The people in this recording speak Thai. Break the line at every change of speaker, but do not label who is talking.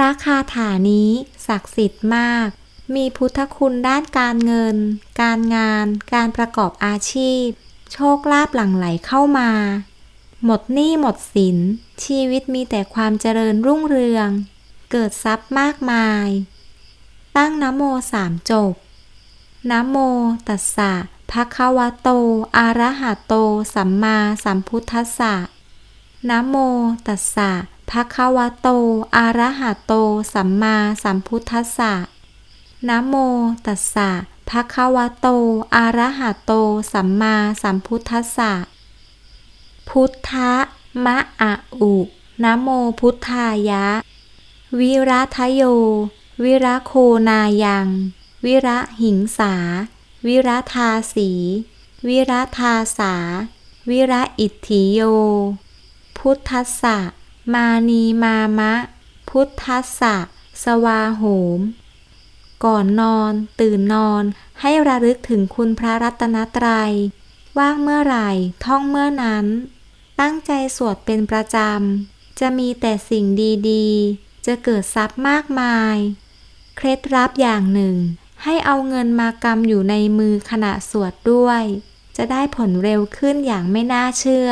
ระคาถานี้ศักดิ์สิทธิ์มาก มีพุทธคุณด้านการเงิน การงาน การประกอบอาชีพ โชคลาภหลั่งไหลเข้ามา หมดหนี้หมดสิน ชีวิตมีแต่ความเจริญรุ่งเรือง เกิดทรัพย์มากมาย ตั้งนโมสามจบนโมตัสสะภะคะวะโต อะระหะโต สัมมาสัมพุทธัสสะนโมตัสสะ ภควะโตอะระหะโต สัมมาสัมพุทธัสสะนะโมตัสสะภควะโตอะระหะโต สัมมาสัมพุทธัสสะ พุทธะมะอะอุนะโมพุทธายะ วิรัทโย วิระโคนายัง วิระหิงสา วิระทาสี วิระทาสา วิระอิทธิโย พุทธสสะ มานีมามะ พุทธัสสะ สวาโหม ก่อนนอน ตื่นนอนให้ระลึกถึงคุณพระรัตนตรัย ว่างเมื่อไหร่ ท่องเมื่อนั้น ตั้งใจสวดเป็นประจำ จะมีแต่สิ่งดีๆ จะเกิดทรัพย์มากมาย เคล็ดลับอย่างหนึ่ง ให้เอาเงินมากำอยู่ในมือขณะสวดด้วย จะได้ผลเร็วขึ้นอย่างไม่น่าเชื่อ